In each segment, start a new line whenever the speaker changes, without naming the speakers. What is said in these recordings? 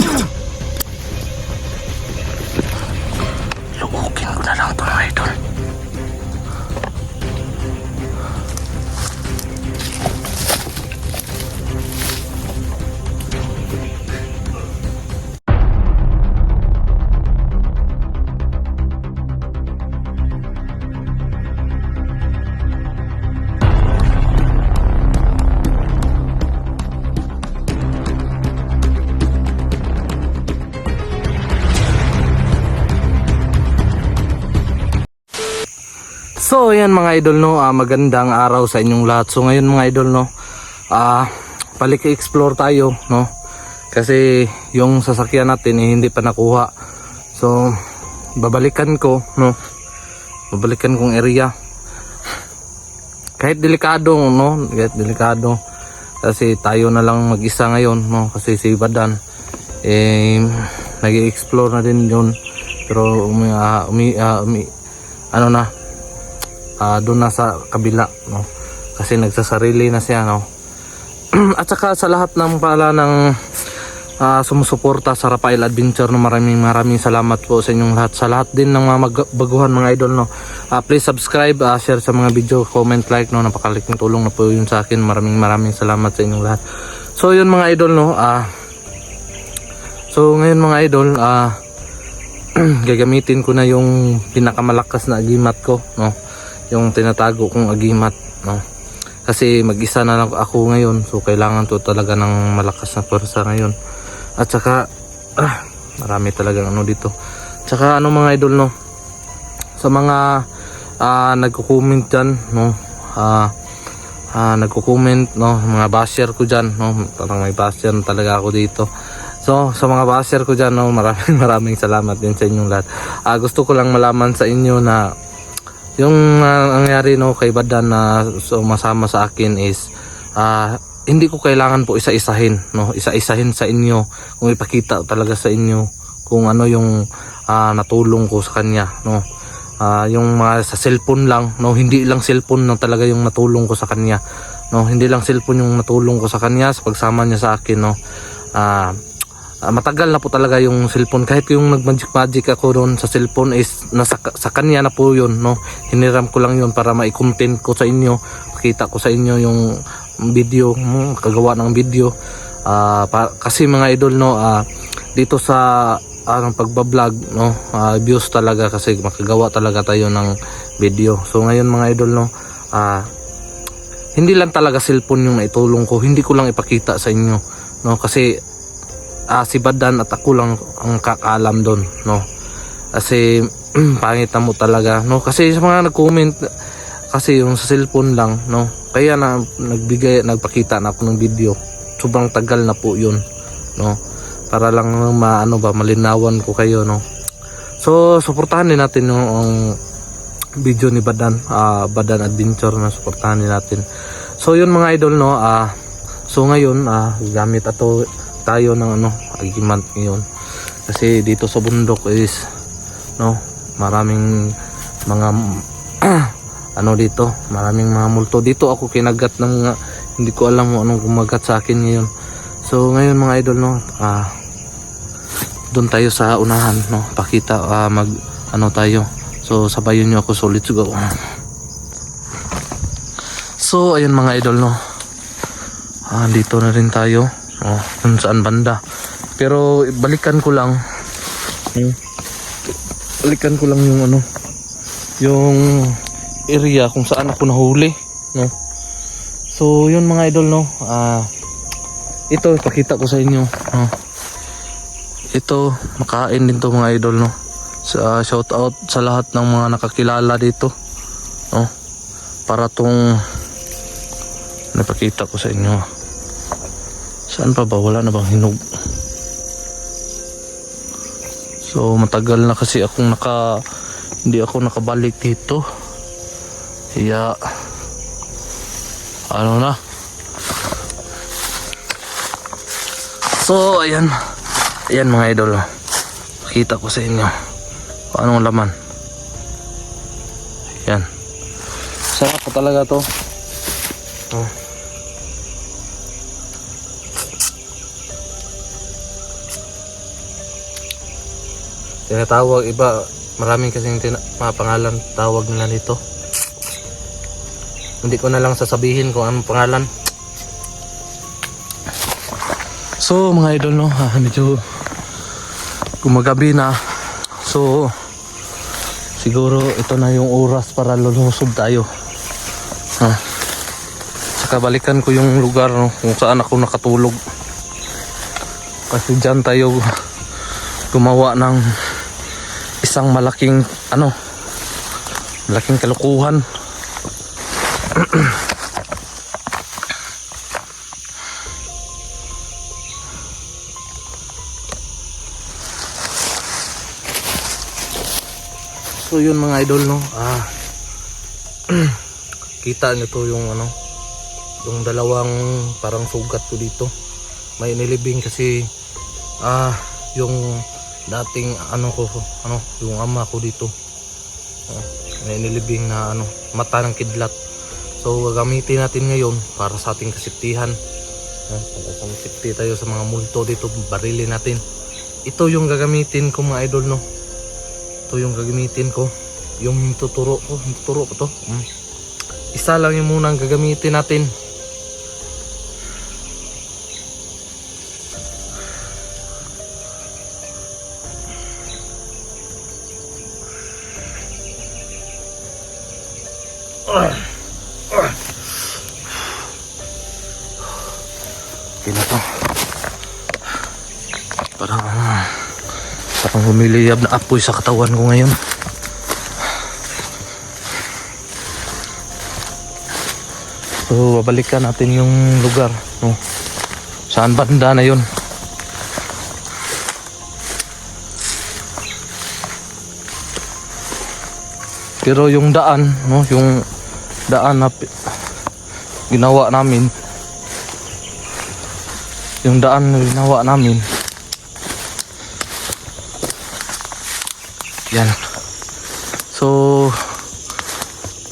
Yeah. So ayan mga idol no, ah, magandang araw sa inyong lahat. So ngayon mga idol no, ah balik explore tayo no. Kasi yung sasakyan natin eh, hindi pa nakuha. So babalikan ko no. Babalikan kong area. Kahit delikado no, kahit delikado. Kasi tayo na lang mag-isa ngayon no, kasi si Badan eh nag-explore na din yun. Pero umi, ah, umi, ah, umi- ano na, ah doon na sa kabila no? Kasi nagsasarili na siya no? At saka sa lahat ng pala ng ah, sumusuporta sa Rafael Adventure no? Maraming maraming salamat po sa inyong lahat. Sa lahat din ng mga baguhan mga idol no? Ah, please subscribe ah, share sa mga video comment like no? Napakalaking tulong na po yun sa akin. Maraming maraming salamat sa inyong lahat. So yun mga idol no? Ah so ngayon mga idol ah gagamitin ko na yung pinakamalakas na agimat ko no yung tinatago kong agimat no? Kasi mag-isa na lang ako ngayon so kailangan to talaga ng malakas na pwersa ngayon. At saka ah, marami talagang ano dito. Tsaka ano mga idol no? Sa mga ah, nagko-comment dyan no? Ah ah, nagko-comment no? Mga basher ko dyan no? Parang may basher talaga ako dito. So, sa mga basher ko dyan, no, maraming maraming salamat din sa inyong lahat. Ah, gusto ko lang malaman sa inyo na yung ah, nangyari no, kay Badan na sumasama sa akin is ah, hindi ko kailangan po isa-isahin. No? Isa-isahin sa inyo kung ipakita talaga sa inyo kung ano yung ah, natulong ko sa kanya. No? Ah, yung mga sa cellphone lang, no? hindi lang cellphone na talaga yung natulong ko sa kanya. No? Hindi lang cellphone yung natulong ko sa kanya sa pagsama niya sa akin. No? Ah, Ah, matagal na po talaga yung cellphone. Kahit yung nag magic magic ako doon sa cellphone is nasa sa kanya na po yun no? Hiniram ko lang yun para mai-content ko sa inyo pakita ko sa inyo yung video hmm, kagawa ng video. Ah, pa- kasi mga idol no ah, dito sa ang pagbablog no? Ah, views talaga kasi makagawa talaga tayo ng video. So ngayon mga idol no ah, hindi lang talaga cellphone yung naitulong ko. Hindi ko lang ipakita sa inyo no? Kasi ah, si Badan at ako lang ang kakaalam doon no? Kasi pangit mo talaga no? Kasi sa mga nag-comment kasi yung sa cellphone lang no? Kaya na nagbigay nagpakita na ako ng video. Sobrang tagal na po yun no? Para lang maano ba malinawan ko kayo no? So suportahan din natin yung ang video ni Badan. Ah, Badan Adventure na suportahan din natin. So yun mga idol no? Ah so ngayon ah gamit ato tayo ng ano agimat ngayon. Kasi dito sa bundok is no maraming mga ano dito maraming mga multo. Dito ako kinagat ng mga hindi ko alam kung anong kumagat sa akin ngayon. So ngayon mga idol no ah doon tayo sa unahan no pakita ah, mag ano tayo. So sabayan nyo ako. So let's go. So ayun mga idol no. Ah, dito na rin tayo oh, kung saan banda. Pero balikan ko lang. Hmm, balikan ko lang yung ano yung area kung saan ako nahuli no? So yun mga idol no? Ah ito ipakita ko sa inyo no? ito makain din to mga idol no? Sa shout out sa lahat ng mga nakakilala dito no? Para tong napakita ko sa inyo saan pa ba? Wala na bang hinog? So matagal na kasi akong naka hindi ako nakabalik dito. Kaya ano na? So ayan. Ayan mga idol. Pakita ko sa inyo anong laman. Ayan. Sarap talaga to. Oh. Tinatawag iba maraming kasing tina, mga pangalan tawag nila nito. Hindi ko na lang sasabihin kung anong pangalan. So mga idol no ah, medyo gumagabi na. So siguro ito na yung oras para lulusob tayo. Ha saka balikan ko yung lugar no, kung saan ako nakatulog. Kasi dyan tayo gumawa ng isang malaking ano malaking kalukuhan. So yun mga idol no? Ah. Kita nyo to yung ano yung dalawang parang sugat ko dito. May nilibing kasi ah yung dating ano ko ano yung ama ko dito. May nilibing na ano mata ng kidlat. So gagamitin natin ngayon para sa ating kasiptihan. Para sa safety tayo sa mga multo dito barilin natin. Ito yung gagamitin ko mga idol no? Ito yung gagamitin ko. Yung tuturo ko tuturo ko to. Mm. isa lang yung munang gagamitin natin Okay na to. Parang, ah, parang humiliyab na apoy sa katawan ko ngayon. So, babalikan natin yung lugar. No? Saan banda na yun? Pero yung daan, no, yung daan na ginawa namin, yung daan na ginawa namin, yan. So,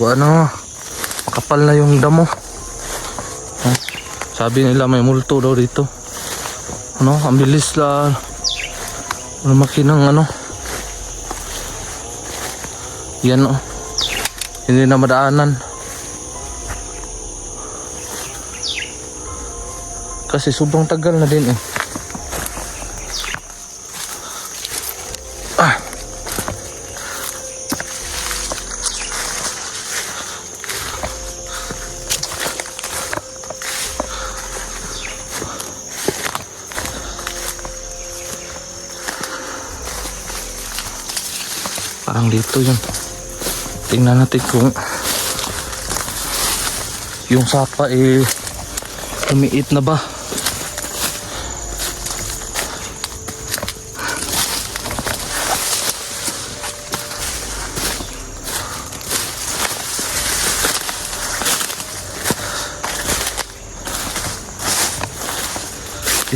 ano, makapal na yung damo. Sabi nila may multo daw dito. Ano, ang bilis la lumaki ng ano. Yan oh. Hindi na madaanan. Kasi sobrang tagal na din eh. Ah. Parang dito yun. Tingnan natin kung yung sapa eh lumiit na ba.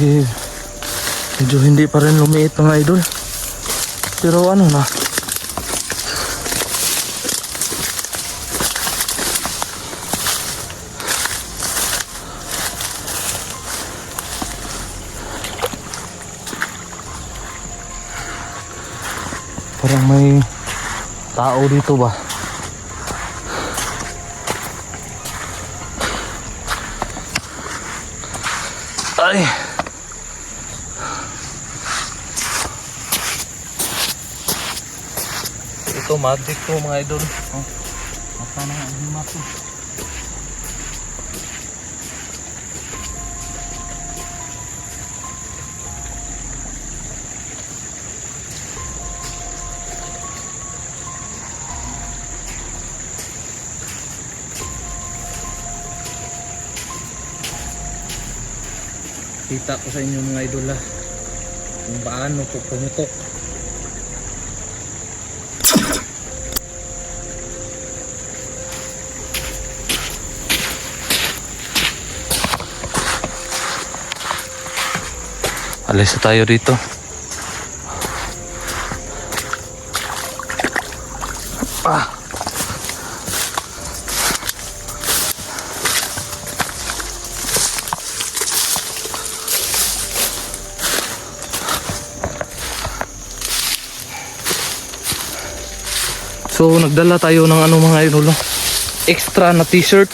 Eh, medyo hindi pa rin lumiit mga idol. Pero ano na, Parang may tao dito ba? Ay! Ito magic to mga idol. Oh. Mata na ang hima to. Kita ko sa inyo mga idol ha. Kung paano po pumutok. Alis na tayo dito. Ah. So nagdala tayo ng ano mga idol no? extra na t-shirt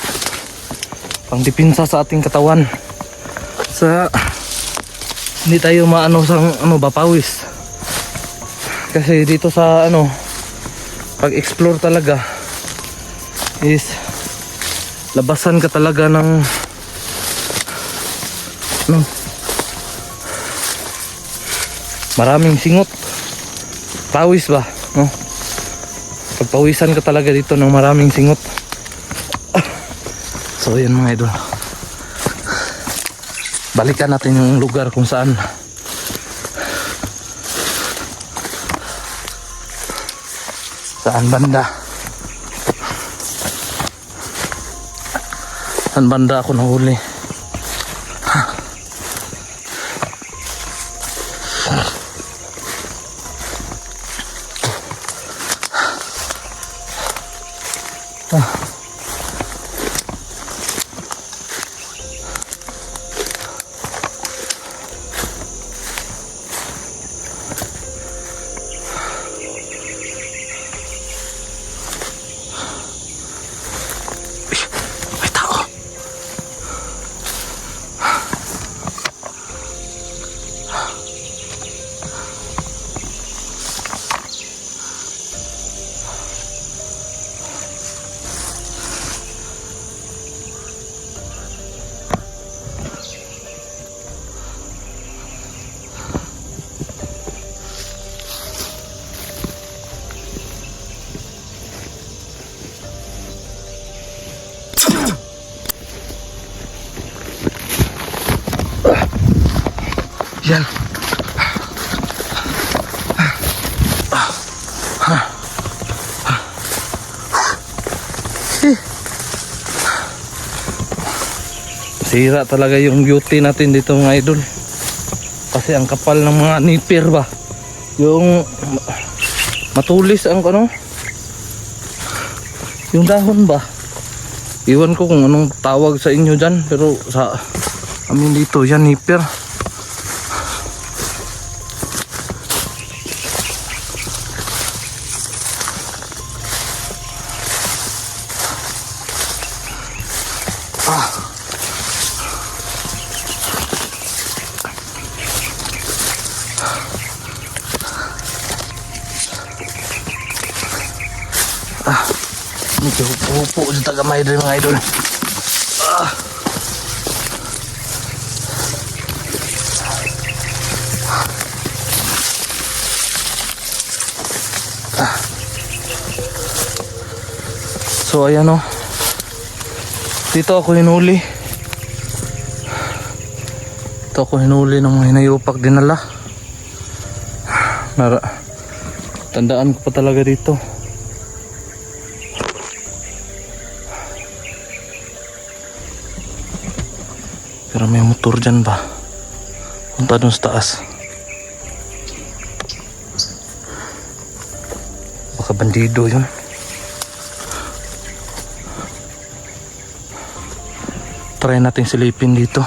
pang dipinsa sa ating katawan sa hindi tayo maano sa ano ba pawis kasi dito sa ano pag explore talaga is labasan ka talaga ng ano maraming singot. Pawis ba no? Pagpawisan ka talaga dito ng maraming singot. So yan mga idol balikan natin yung lugar kung saan. Saan banda? Saan banda ako nahuli yan Sira talaga yung beauty natin dito mga idol. Kasi ang kapal ng mga nipir ba. Yung ma- matulis ang ano. Yung dahon ba. Iwan ko kung anong tawag sa inyo dyan. Pero sa amin dito yan nipir. Upo sa tagamay din mga idol. Ah. Ah. So ayan o. Dito ako hinuli. Dito ako hinuli ng mga hinayupak dinala. Nara. Tandaan ko pa talaga dito. Pero may motor dyan ba? Punta dun sa taas. Baka bandido yun. Try natin silipin dito.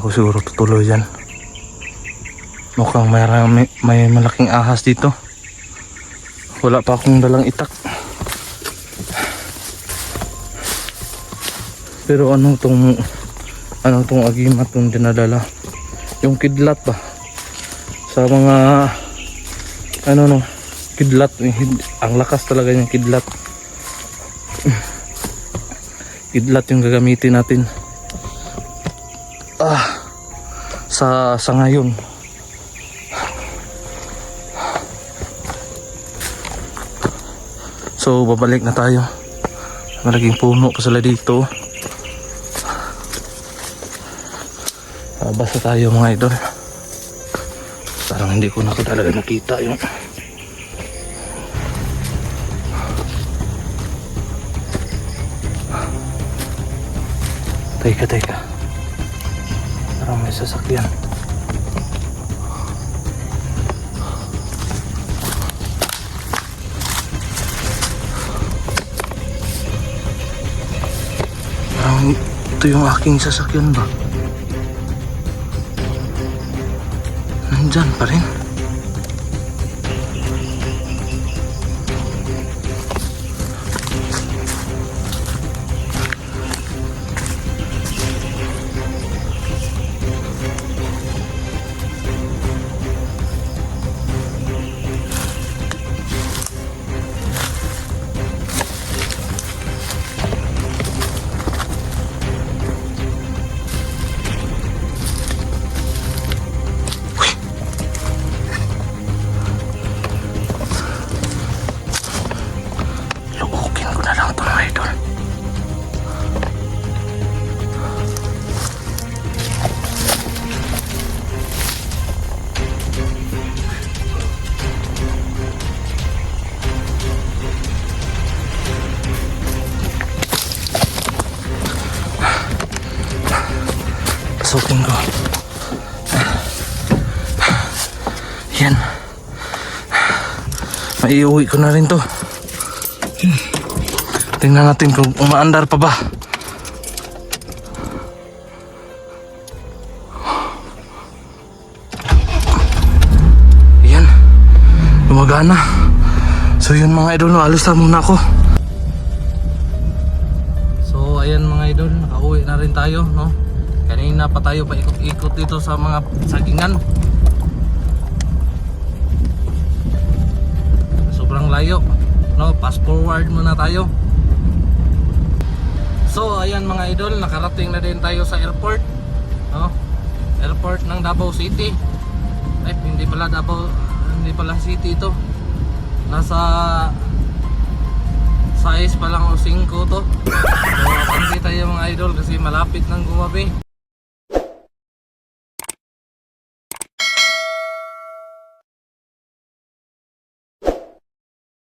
Ako siguro tutuloy dyan. Mukhang may, may, malaking ahas dito. Wala pa akong dalang itak. Pero ano tong ano tong agimat tong dinadala? Yung kidlat ba? Sa mga ano no kidlat eh, ang lakas talaga yung kidlat. Kidlat yung gagamitin natin sa sa ngayon. So babalik na tayo. Malaking puno pa sila dito. Ah, basta tayo mga idol. Parang hindi ko na ko talaga nakita yung Teka, teka may sasakyan. Um, ito yung aking sasakyan ba? Nandyan pa rin. Yan. Maiuwi ko na rin to. Tingnan natin kung umaandar pa ba. Yan. Gumagana. So yun mga idol, no, alis na muna ako. So ayan mga idol, nakauwi na rin tayo, no? Kanina pa tayo pa ikot-ikot dito sa mga sagingan. Layo, no? Fast forward muna tayo. So ayan mga idol, nakarating na din tayo sa airport, no? Airport ng Davao City. Ay, hindi pala Davao, hindi pala city ito. Nasa size pa lang o 5 to. So, panti tayo mga idol kasi malapit nang gumabi.